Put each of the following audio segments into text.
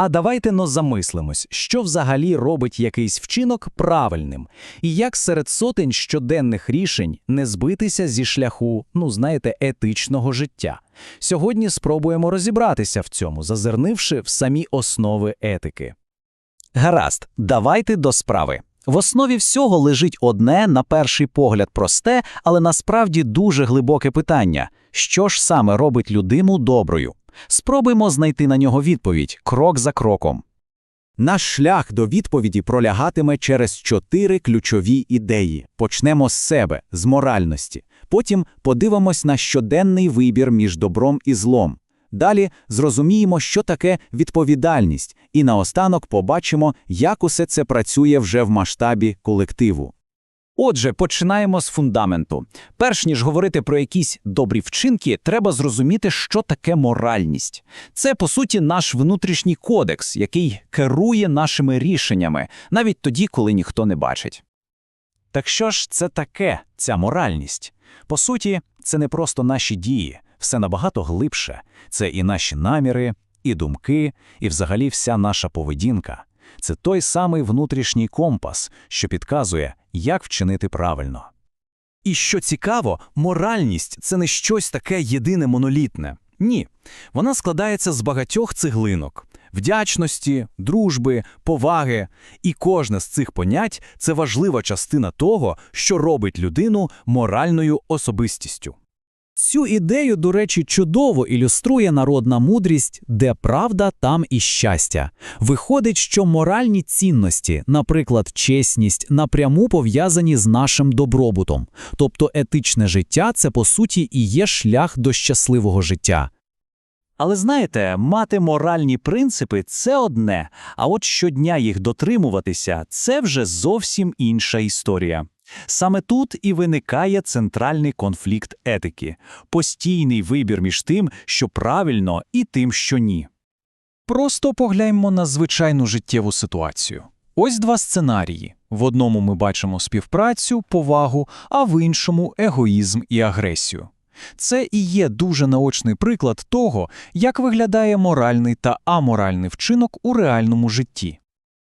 А давайте но замислимось, що взагалі робить якийсь вчинок правильним, і як серед сотень щоденних рішень не збитися зі шляху, ну знаєте, етичного життя. Сьогодні спробуємо розібратися в цьому, зазирнивши в самі основи етики. Гаразд, давайте до справи. В основі всього лежить одне, на перший погляд, просте, але насправді дуже глибоке питання: що ж саме робить людину доброю? Спробуємо знайти на нього відповідь крок за кроком. Наш шлях до відповіді пролягатиме через чотири ключові ідеї. Почнемо з себе, з моральності. Потім подивимось на щоденний вибір між добром і злом. Далі зрозуміємо, що таке відповідальність, і наостанок побачимо, як усе це працює вже в масштабі колективу. Отже, починаємо з фундаменту. Перш ніж говорити про якісь добрі вчинки, треба зрозуміти, що таке моральність. Це, по суті, наш внутрішній кодекс, який керує нашими рішеннями, навіть тоді, коли ніхто не бачить. Так що ж це таке, ця моральність? По суті, це не просто наші дії, все набагато глибше. Це і наші наміри, і думки, і взагалі вся наша поведінка. Це той самий внутрішній компас, що підказує, як вчинити правильно. І що цікаво, моральність це не щось таке єдине монолітне. Ні, вона складається з багатьох цеглинок вдячності, дружби, поваги. І кожне з цих понять це важлива частина того, що робить людину моральною особистістю. Цю ідею, до речі, чудово ілюструє народна мудрість, де правда, там і щастя. Виходить, що моральні цінності, наприклад, чесність, напряму пов'язані з нашим добробутом. Тобто етичне життя це по суті і є шлях до щасливого життя. Але знаєте, мати моральні принципи це одне, а от щодня їх дотримуватися це вже зовсім інша історія. Саме тут і виникає центральний конфлікт етики, постійний вибір між тим, що правильно, і тим, що ні. Просто погляньмо на звичайну життєву ситуацію. Ось два сценарії. В одному ми бачимо співпрацю, повагу, а в іншому егоїзм і агресію. Це і є дуже наочний приклад того, як виглядає моральний та аморальний вчинок у реальному житті.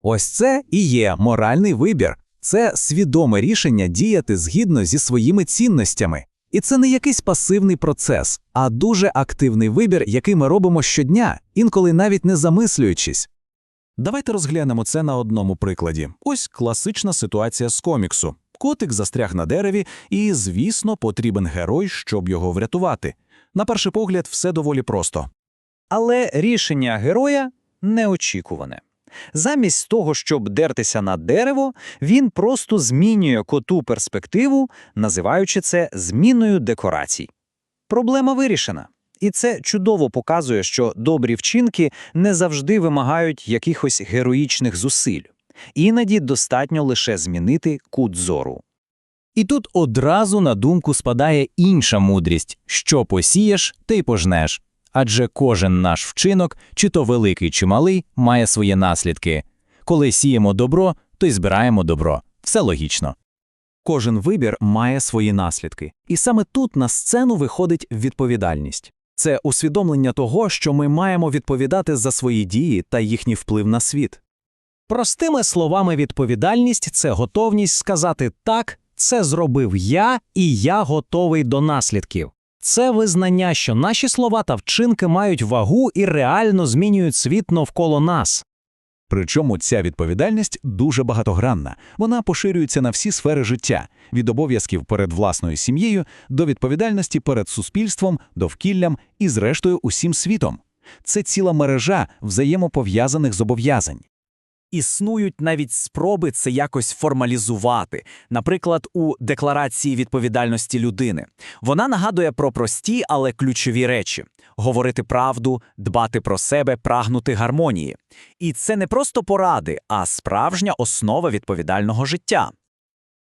Ось це і є моральний вибір. Це свідоме рішення діяти згідно зі своїми цінностями. І це не якийсь пасивний процес, а дуже активний вибір, який ми робимо щодня, інколи навіть не замислюючись. Давайте розглянемо це на одному прикладі. Ось класична ситуація з коміксу. Котик застряг на дереві, і, звісно, потрібен герой, щоб його врятувати. На перший погляд, все доволі просто. Але рішення героя неочікуване. Замість того, щоб дертися на дерево, він просто змінює коту перспективу, називаючи це зміною декорацій. Проблема вирішена. І це чудово показує, що добрі вчинки не завжди вимагають якихось героїчних зусиль. Іноді достатньо лише змінити кут зору. І тут одразу на думку спадає інша мудрість що посієш, ти й пожнеш. Адже кожен наш вчинок, чи то великий, чи малий, має свої наслідки. Коли сіємо добро, то й збираємо добро. Все логічно. Кожен вибір має свої наслідки. І саме тут на сцену виходить відповідальність. Це усвідомлення того, що ми маємо відповідати за свої дії та їхній вплив на світ. Простими словами, відповідальність це готовність сказати так, це зробив я, і я готовий до наслідків. Це визнання, що наші слова та вчинки мають вагу і реально змінюють світ навколо нас. Причому ця відповідальність дуже багатогранна. Вона поширюється на всі сфери життя від обов'язків перед власною сім'єю до відповідальності перед суспільством, довкіллям і, зрештою, усім світом. Це ціла мережа взаємопов'язаних зобов'язань. Існують навіть спроби це якось формалізувати, наприклад, у декларації відповідальності людини. Вона нагадує про прості, але ключові речі: говорити правду, дбати про себе, прагнути гармонії. І це не просто поради, а справжня основа відповідального життя.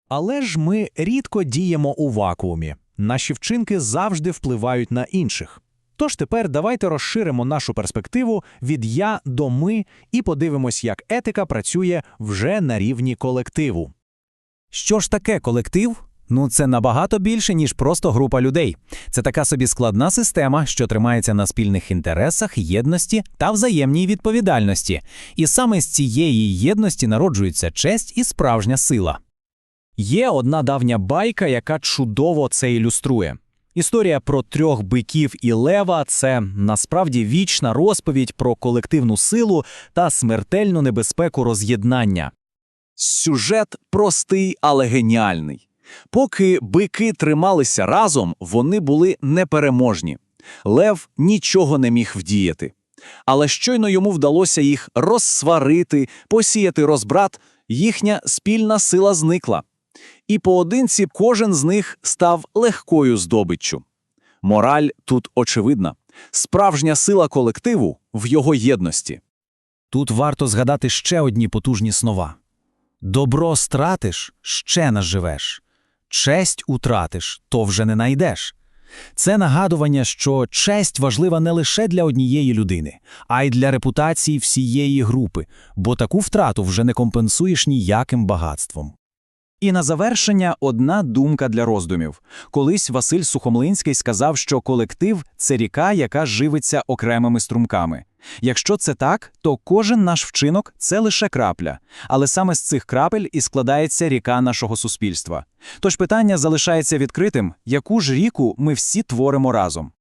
Але ж ми рідко діємо у вакуумі. Наші вчинки завжди впливають на інших. Тож тепер давайте розширимо нашу перспективу від я до ми і подивимось, як етика працює вже на рівні колективу. Що ж таке колектив? Ну, це набагато більше, ніж просто група людей. Це така собі складна система, що тримається на спільних інтересах, єдності та взаємній відповідальності. І саме з цієї єдності народжується честь і справжня сила. Є одна давня байка, яка чудово це ілюструє. Історія про трьох биків і лева це насправді вічна розповідь про колективну силу та смертельну небезпеку роз'єднання. Сюжет простий, але геніальний. Поки бики трималися разом, вони були непереможні. Лев нічого не міг вдіяти. Але щойно йому вдалося їх розсварити, посіяти розбрат, їхня спільна сила зникла. І поодинці кожен з них став легкою здобиччю. Мораль тут очевидна. Справжня сила колективу в його єдності. Тут варто згадати ще одні потужні слова. Добро стратиш, ще наживеш. Честь утратиш, то вже не найдеш. Це нагадування, що честь важлива не лише для однієї людини, а й для репутації всієї групи, бо таку втрату вже не компенсуєш ніяким багатством. І на завершення одна думка для роздумів. Колись Василь Сухомлинський сказав, що колектив це ріка, яка живиться окремими струмками. Якщо це так, то кожен наш вчинок це лише крапля, але саме з цих крапель і складається ріка нашого суспільства. Тож питання залишається відкритим: яку ж ріку ми всі творимо разом?